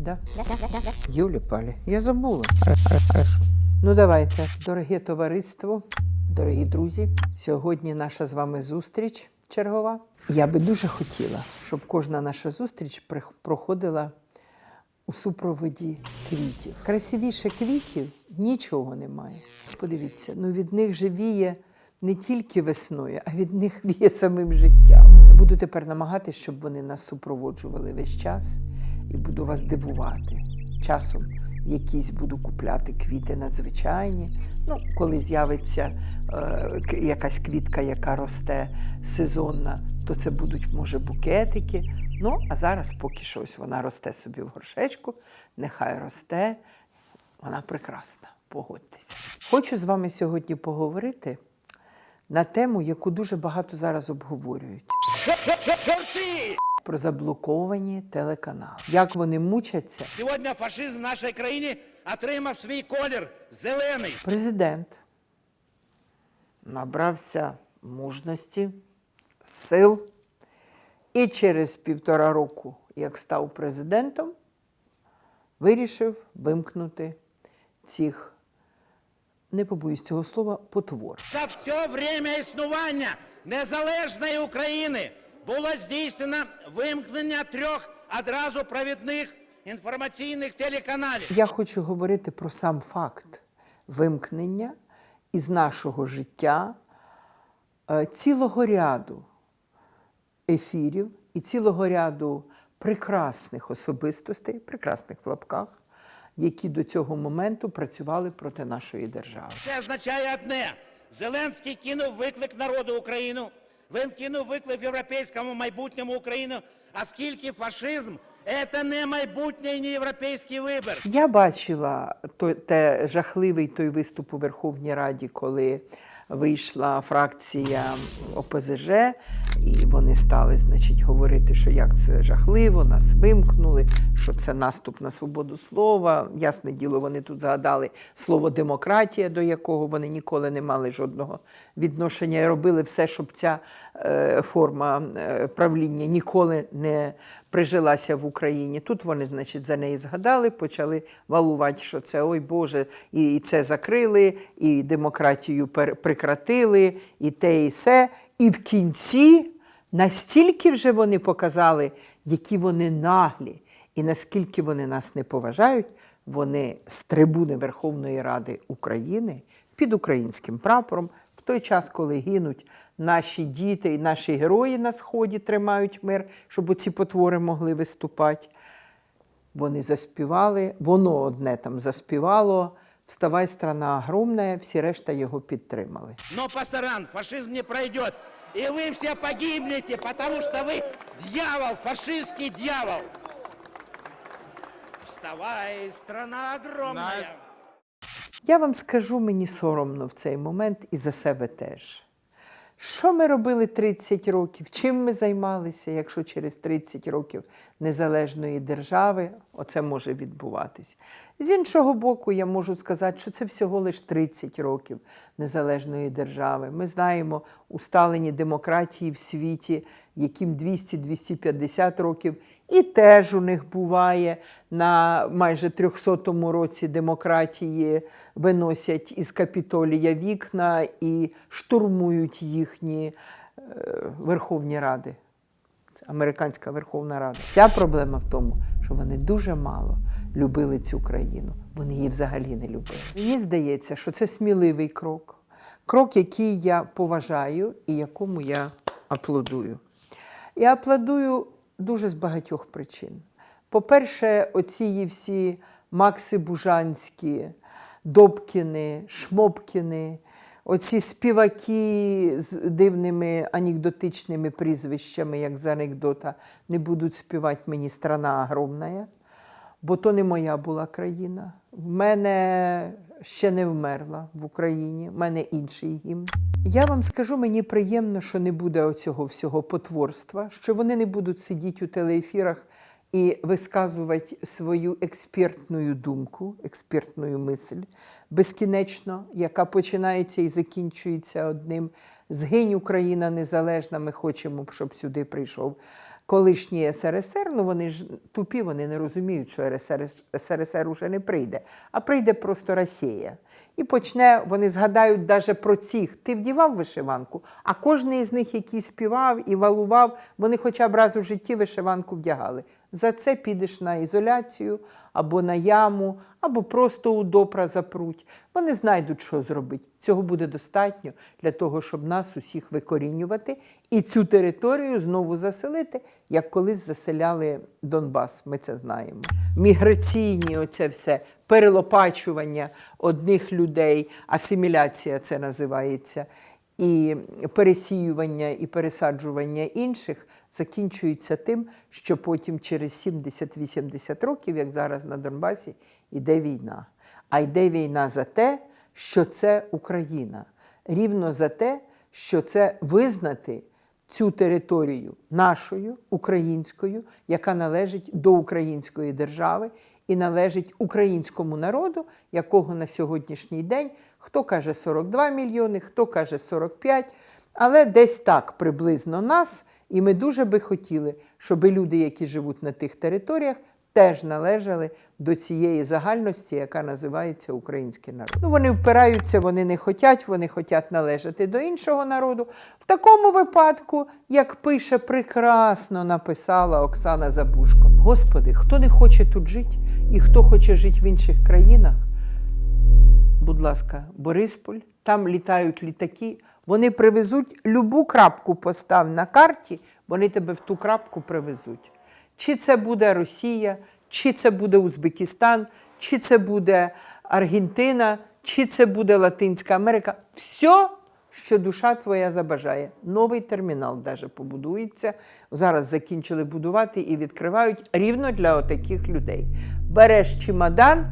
Да? Юлі Палі, я забула. Хорошо. Ну давайте, дороге товариство, дорогі друзі. Сьогодні наша з вами зустріч чергова. Я би дуже хотіла, щоб кожна наша зустріч проходила у супроводі квітів. Красивіше квітів нічого немає. Подивіться, ну від них же віє не тільки весною, а від них віє самим життям. Буду тепер намагатися, щоб вони нас супроводжували весь час і буду вас дивувати. Часом якісь буду купляти квіти надзвичайні. Ну, коли з'явиться е, якась квітка, яка росте сезонна, то це будуть, може, букетики. Ну, а зараз поки що ось вона росте собі в горшечку, нехай росте. Вона прекрасна, погодьтеся. Хочу з вами сьогодні поговорити на тему, яку дуже багато зараз обговорюють. Про заблоковані телеканали. Як вони мучаться? Сьогодні фашизм в нашій країні отримав свій колір зелений. Президент набрався мужності, сил і через півтора року, як став президентом, вирішив вимкнути цих, не побоюсь цього слова, потвор. За все время існування незалежної України було здійснено вимкнення трьох одразу провідних інформаційних телеканалів. Я хочу говорити про сам факт вимкнення із нашого життя е, цілого ряду ефірів і цілого ряду прекрасних особистостей, прекрасних в лапках, які до цього моменту працювали проти нашої держави. Це означає одне: Зеленський кинув виклик народу України, він кинув виклик європейському майбутньому України, оскільки фашизм це не майбутнє не європейський вибір. Я бачила той, те жахливий той виступ у Верховній Раді, коли вийшла фракція ОПЗЖ, і вони стали, значить, говорити, що як це жахливо, нас вимкнули, що це наступ на свободу слова. Ясне діло, вони тут згадали слово демократія, до якого вони ніколи не мали жодного відношення і робили все, щоб ця е, форма е, правління ніколи не прижилася в Україні. Тут вони, значить, за неї згадали, почали валувати, що це ой Боже, і, це закрили, і демократію прекратили, і те, і се. І в кінці настільки вже вони показали, які вони наглі, і наскільки вони нас не поважають, вони з трибуни Верховної Ради України під українським прапором в той час, коли гинуть наші діти і наші герої на сході тримають мир, щоб оці потвори могли виступати. Вони заспівали, воно одне там заспівало. Вставай, страна огромна, всі решта його підтримали. Но пасаран, фашизм не пройдет. И вы все погибнете, потому что вы дьявол, фашистский дьявол. Вставай, страна огромная. Я вам скажу, мені соромно в цей момент і за себе теж. Що ми робили 30 років? Чим ми займалися, якщо через 30 років незалежної держави оце може відбуватись? З іншого боку, я можу сказати, що це всього лише 30 років незалежної держави. Ми знаємо усталені демократії в світі, яким 200-250 років, і теж у них буває на майже 300-му році демократії виносять із капітолія вікна і штурмують їхні е, Верховні Ради. Американська Верховна Рада. Вся проблема в тому, що вони дуже мало любили цю країну. Вони її взагалі не любили. Мені здається, що це сміливий крок. Крок, який я поважаю і якому я аплодую. Я аплодую дуже з багатьох причин. По-перше, оці всі Макси Бужанські, Добкіни, Шмопкіни, оці співаки з дивними анекдотичними прізвищами, як з анекдота, не будуть співати мені страна огромна, бо то не моя була країна. В мене ще не вмерла в Україні, в мене інший гімн. Я вам скажу, мені приємно, що не буде оцього всього потворства, що вони не будуть сидіти у телеефірах і висказувати свою експертну думку, експертну мисль безкінечно, яка починається і закінчується одним. Згинь Україна незалежна, ми хочемо, щоб сюди прийшов колишній СРСР, ну вони ж тупі, вони не розуміють, що РСР, СРСР уже не прийде, а прийде просто Росія. І почне, вони згадають навіть про цих. Ти вдівав вишиванку, а кожен із них, який співав і валував, вони хоча б раз у житті вишиванку вдягали. За це підеш на ізоляцію або на яму, або просто у допра запруть. Вони знайдуть, що зробити. Цього буде достатньо для того, щоб нас усіх викорінювати і цю територію знову заселити, як колись заселяли Донбас. Ми це знаємо. Міграційні, оце все перелопачування одних людей, асиміляція це називається, і пересіювання і пересаджування інших закінчується тим, що потім через 70-80 років, як зараз на Донбасі, йде війна. А йде війна за те, що це Україна. Рівно за те, що це визнати цю територію нашою, українською, яка належить до української держави і належить українському народу, якого на сьогоднішній день хто каже 42 мільйони, хто каже 45, але десь так приблизно нас. І ми дуже би хотіли, щоб люди, які живуть на тих територіях, теж належали до цієї загальності, яка називається український народ. Ну, вони впираються, вони не хочуть, вони хочуть належати до іншого народу. В такому випадку, як пише прекрасно написала Оксана Забушко, Господи, хто не хоче тут жити і хто хоче жити в інших країнах, будь ласка, Борисполь, там літають літаки, вони привезуть любу крапку постав на карті, вони тебе в ту крапку привезуть. Чи це буде Росія, чи це буде Узбекистан, чи це буде Аргентина, чи це буде Латинська Америка. Все, що душа твоя забажає. Новий термінал даже побудується. Зараз закінчили будувати і відкривають рівно для отаких людей. Береш чемодан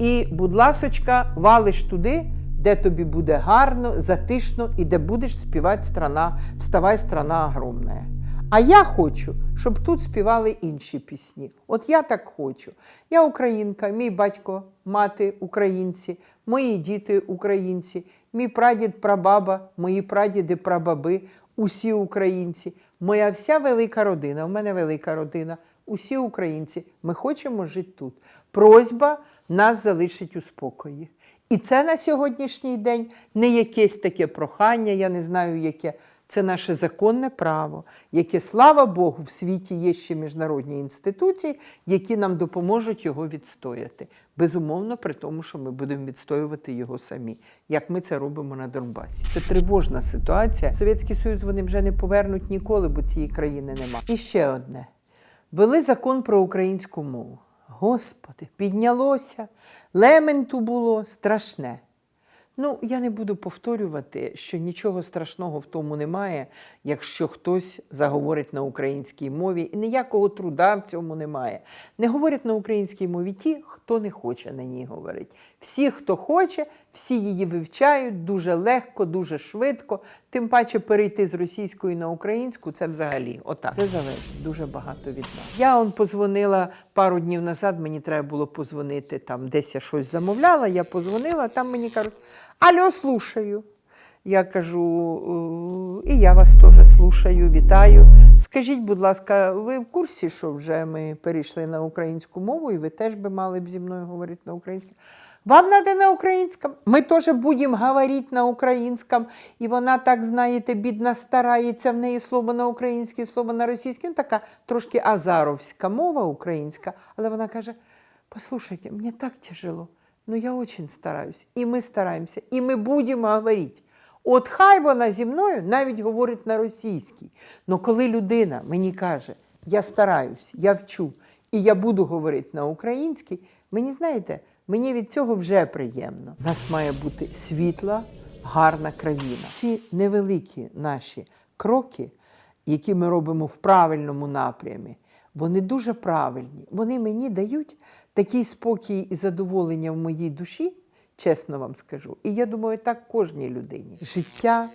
і, будь ласочка, валиш туди, де тобі буде гарно, затишно і де будеш співати страна, вставай, страна огромна. А я хочу, щоб тут співали інші пісні. От я так хочу. Я українка, мій батько, мати українці, мої діти українці, мій прадід, прабаба, мої прадіди, прабаби, усі українці, моя вся велика родина. У мене велика родина. Усі українці. Ми хочемо жити тут. Просьба нас залишить у спокої. І це на сьогоднішній день не якесь таке прохання, я не знаю, яке. Це наше законне право, яке, слава Богу, в світі є ще міжнародні інституції, які нам допоможуть його відстояти. Безумовно, при тому, що ми будемо відстоювати його самі, як ми це робимо на Донбасі. Це тривожна ситуація. Совєтський Союз вони вже не повернуть ніколи, бо цієї країни нема. І ще одне: ввели закон про українську мову. Господи, піднялося, лементу було страшне. Ну, я не буду повторювати, що нічого страшного в тому немає, якщо хтось заговорить на українській мові, і ніякого труда в цьому немає. Не говорять на українській мові ті, хто не хоче на ній говорити. Всі, хто хоче, всі її вивчають дуже легко, дуже швидко. Тим паче перейти з російської на українську це взагалі отак. Це залежить дуже багато від нас. Я он позвонила пару днів назад, мені треба було позвонити там, десь я щось замовляла, я позвонила, там мені кажуть, алло, слушаю. Я кажу, «Е, і я вас теж слушаю, вітаю. Скажіть, будь ласка, ви в курсі, що вже ми перейшли на українську мову, і ви теж би мали б зі мною говорити на українській? Вам надо на українському. Ми теж будемо говорити на українському. І вона так, знаєте, бідна старається в неї слово на українське, слово на російське. Ну, така трошки азаровська мова українська. Але вона каже: послушайте, мені так тяжело. Ну, я очень стараюсь. І ми стараємося, і ми будемо говорити. От хай вона зі мною навіть говорить на російській. Но коли людина мені каже, я стараюсь, я вчу, і я буду говорити на українській, мені знаєте, мені від цього вже приємно. У нас має бути світла, гарна країна. Ці невеликі наші кроки, які ми робимо в правильному напрямі, вони дуже правильні. Вони мені дають такий спокій і задоволення в моїй душі, чесно вам скажу. І я думаю, так кожній людині. Життя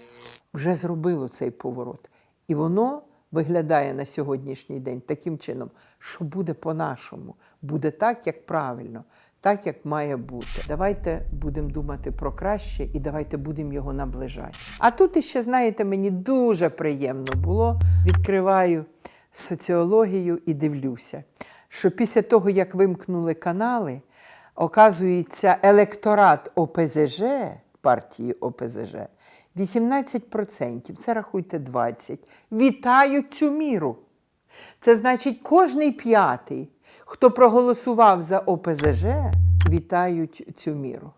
вже зробило цей поворот. І воно виглядає на сьогоднішній день таким чином, що буде по-нашому, буде так, як правильно, так, як має бути. Давайте будемо думати про краще і давайте будемо його наближати. А тут іще, знаєте, мені дуже приємно було. Відкриваю соціологію і дивлюся, що після того, як вимкнули канали, оказується, електорат ОПЗЖ, партії ОПЗЖ, 18%, це рахуйте 20%, вітають цю міру. Це значить, кожний п'ятий, хто проголосував за ОПЗЖ, вітають цю міру.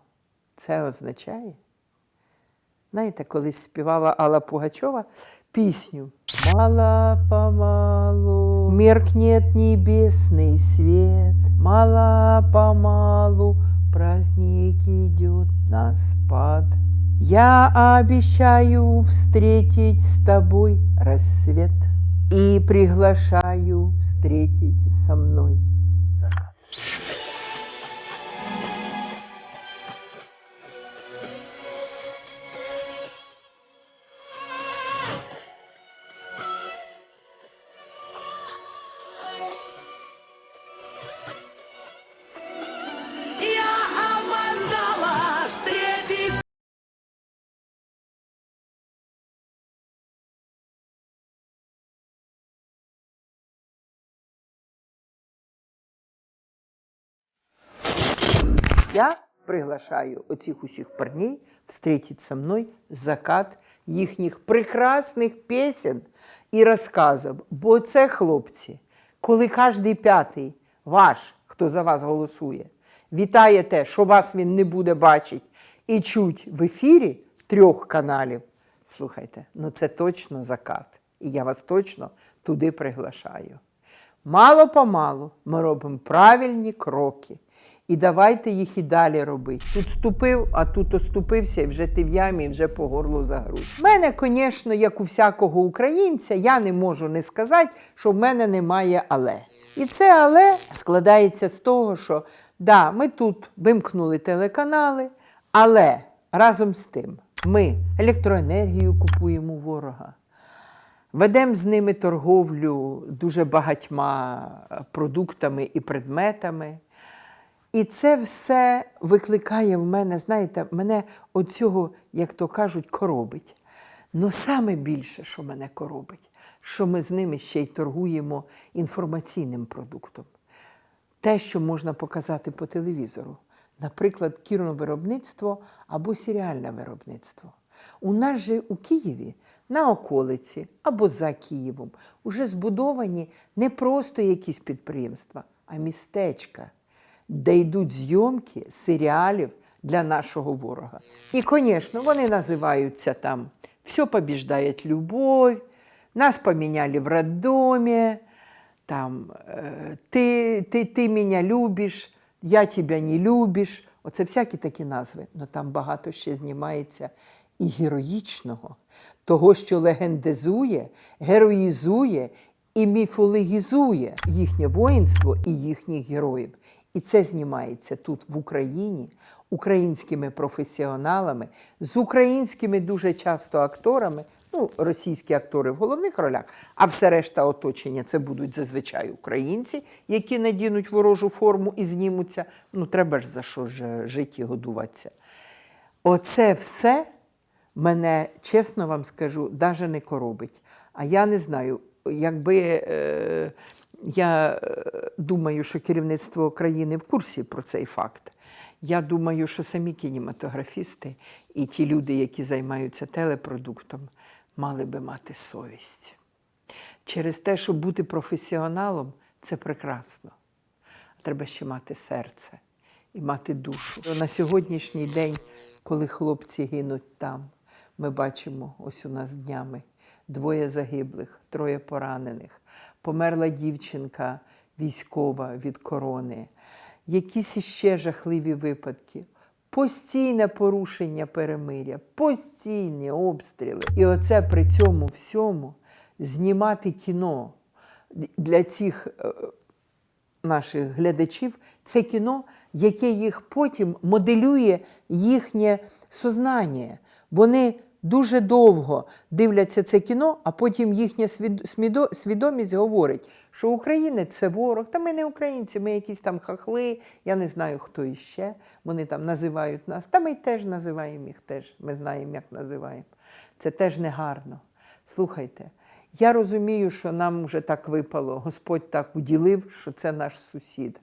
Це означає. Знаєте, колись співала Алла Пугачова пісню Мало помалу меркнет небесный свет, Мало помалу праздник идет на спад. Я обещаю встретить с тобой рассвет И приглашаю встретить со мной Я приглашаю оцих усіх парней встретить со мной закат їхніх прекрасних пісень і розказів. Бо це хлопці, коли кожний п'ятий ваш, хто за вас голосує, вітає те, що вас він не буде бачити і чуть в ефірі трьох каналів. Слухайте, ну це точно закат. І я вас точно туди приглашаю. Мало помалу ми робимо правильні кроки. І давайте їх і далі робити. Тут ступив, а тут оступився, і вже ти в ямі, і вже по горлу загруз. В мене, звісно, як у всякого українця, я не можу не сказати, що в мене немає але. І це але складається з того, що да, ми тут вимкнули телеканали, але разом з тим ми електроенергію купуємо ворога. Ведемо з ними торговлю дуже багатьма е, продуктами і предметами. І це все викликає в мене, знаєте, мене оцього, як то кажуть, коробить. Ну саме більше, що мене коробить, що ми з ними ще й торгуємо інформаційним продуктом. Те, що можна показати по телевізору, наприклад, кіровиробництво або серіальне виробництво. У нас же у Києві на околиці або за Києвом вже збудовані не просто якісь підприємства, а містечка, де йдуть зйомки серіалів для нашого ворога. І, звісно, вони називаються там Все побіждає любов, нас поміняли в роддомі, там е, ти, ти, ти мене любиш, я тебе не любиш. Оце всякі такі назви. але там багато ще знімається і героїчного, того, що легендизує, героїзує і міфологізує їхнє воїнство і їхніх героїв. І це знімається тут, в Україні, українськими професіоналами, з українськими дуже часто акторами, ну, російські актори в головних ролях, а все решта оточення це будуть зазвичай українці, які надінуть ворожу форму і знімуться. Ну, треба ж за що ж жити і годуватися. Оце все мене, чесно вам скажу, навіть не коробить. А я не знаю, якби е, я е, думаю, що керівництво країни в курсі про цей факт. Я думаю, що самі кінематографісти і ті люди, які займаються телепродуктом, мали би мати совість. Через те, щоб бути професіоналом, це прекрасно. Треба ще мати серце і мати душу. На сьогоднішній день, коли хлопці гинуть там, ми бачимо ось у нас днями двоє загиблих, троє поранених, померла дівчинка військова від корони, якісь іще жахливі випадки. Постійне порушення перемиря, постійні обстріли. І оце при цьому всьому знімати кіно для цих е, наших глядачів це кіно, яке їх потім моделює їхнє сознання. Вони дуже довго дивляться це кіно, а потім їхня свідомість говорить, що українець це ворог. Та ми не українці, ми якісь там хахли, я не знаю, хто іще. Вони там називають нас. Та ми теж називаємо їх теж. Ми знаємо, як називаємо. Це теж негарно. Слухайте. Я розумію, що нам вже так випало, Господь так уділив, що це наш сусід.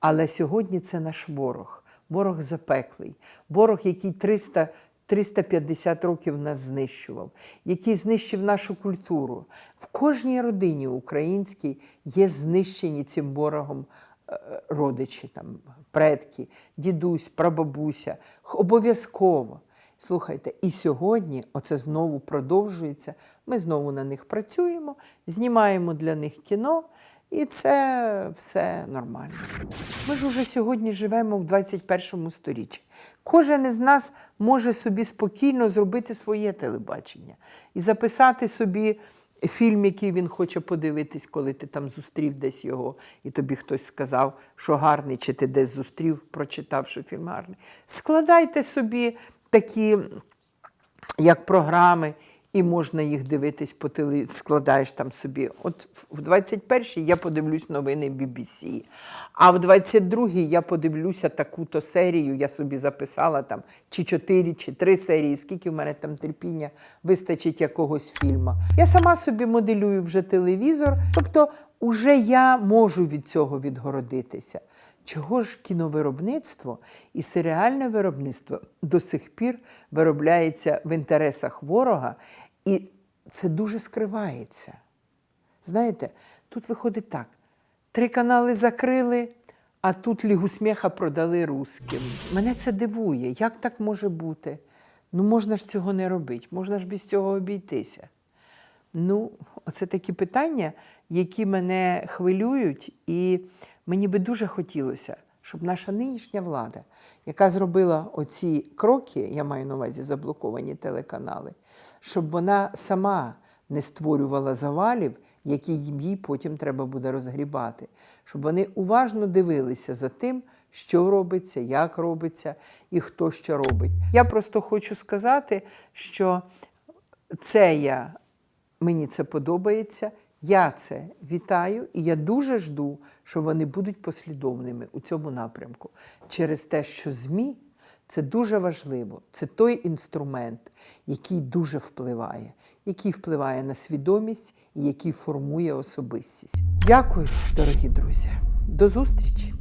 Але сьогодні це наш ворог, ворог запеклий, ворог, який 300, 350 років нас знищував, який знищив нашу культуру. В кожній родині українській є знищені цим ворогом е, родичі, там, предки, дідусь, прабабуся. Обов'язково. Слухайте, і сьогодні оце знову продовжується. Ми знову на них працюємо, знімаємо для них кіно, і це все нормально. Ми ж уже сьогодні живемо в 21 сторіччі. Кожен із нас може собі спокійно зробити своє телебачення і записати собі фільм, який він хоче подивитись, коли ти там зустрів десь його, і тобі хтось сказав, що гарний, чи ти десь зустрів, прочитав, що фільм гарний. Складайте собі такі як програми, і можна їх дивитись по телевізору, складаєш там собі. От в 21-й я подивлюсь новини BBC, а в 22-й я подивлюся таку-то серію, я собі записала там чи 4, чи 3 серії, скільки в мене там терпіння вистачить якогось фільму. Я сама собі моделюю вже телевізор, тобто уже я можу від цього відгородитися. Чого ж кіновиробництво і серіальне виробництво до сих пір виробляється в інтересах ворога, і це дуже скривається. Знаєте, тут виходить так: три канали закрили, а тут Лігу сміха продали русським. Мене це дивує. Як так може бути? Ну, можна ж цього не робити, можна ж без цього обійтися. Ну, оце такі питання, які мене хвилюють, і мені би дуже хотілося, щоб наша нинішня влада, яка зробила оці кроки, я маю на увазі заблоковані телеканали, щоб вона сама не створювала завалів, які їй потім треба буде розгрібати, щоб вони уважно дивилися за тим, що робиться, як робиться і хто що робить. Я просто хочу сказати, що це я Мені це подобається. Я це вітаю, і я дуже жду, що вони будуть послідовними у цьому напрямку. Через те, що ЗМІ це дуже важливо. Це той інструмент, який дуже впливає, який впливає на свідомість і який формує особистість. Дякую, дорогі друзі. До зустрічі!